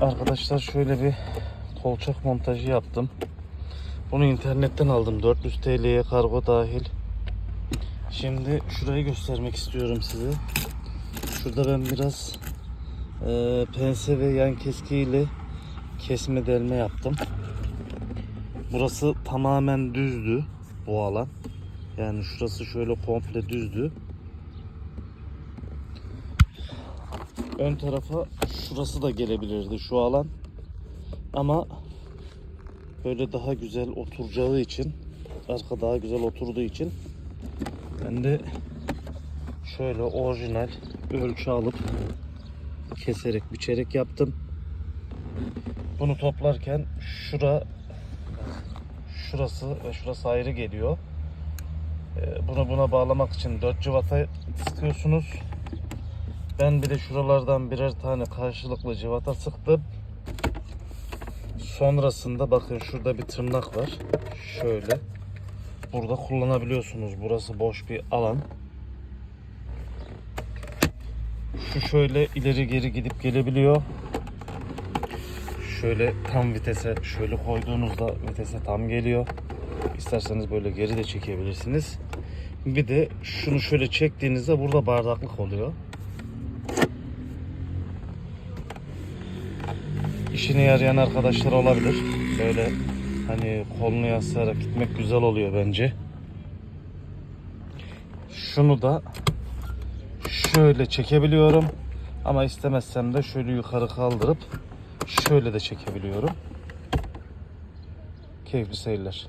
Arkadaşlar şöyle bir kolçak montajı yaptım. Bunu internetten aldım. 400 TL'ye kargo dahil. Şimdi şurayı göstermek istiyorum size. Şurada ben biraz e, pense ve yan keskiyle kesme delme yaptım. Burası tamamen düzdü bu alan. Yani şurası şöyle komple düzdü. Ön tarafa şurası da gelebilirdi şu alan. Ama böyle daha güzel oturacağı için arka daha güzel oturduğu için ben de şöyle orijinal ölçü alıp keserek biçerek yaptım. Bunu toplarken şura şurası ve şurası ayrı geliyor. Ee, Bunu buna bağlamak için 4 cıvata sıkıyorsunuz. Ben bir de şuralardan birer tane karşılıklı cıvata sıktım. Sonrasında bakın şurada bir tırnak var. Şöyle. Burada kullanabiliyorsunuz. Burası boş bir alan. Şu şöyle ileri geri gidip gelebiliyor. Şöyle tam vitese şöyle koyduğunuzda vitese tam geliyor. İsterseniz böyle geri de çekebilirsiniz. Bir de şunu şöyle çektiğinizde burada bardaklık oluyor. İşine yarayan arkadaşlar olabilir. Böyle hani kolunu yaslayarak gitmek güzel oluyor bence. Şunu da şöyle çekebiliyorum. Ama istemezsem de şöyle yukarı kaldırıp şöyle de çekebiliyorum. Keyifli seyirler.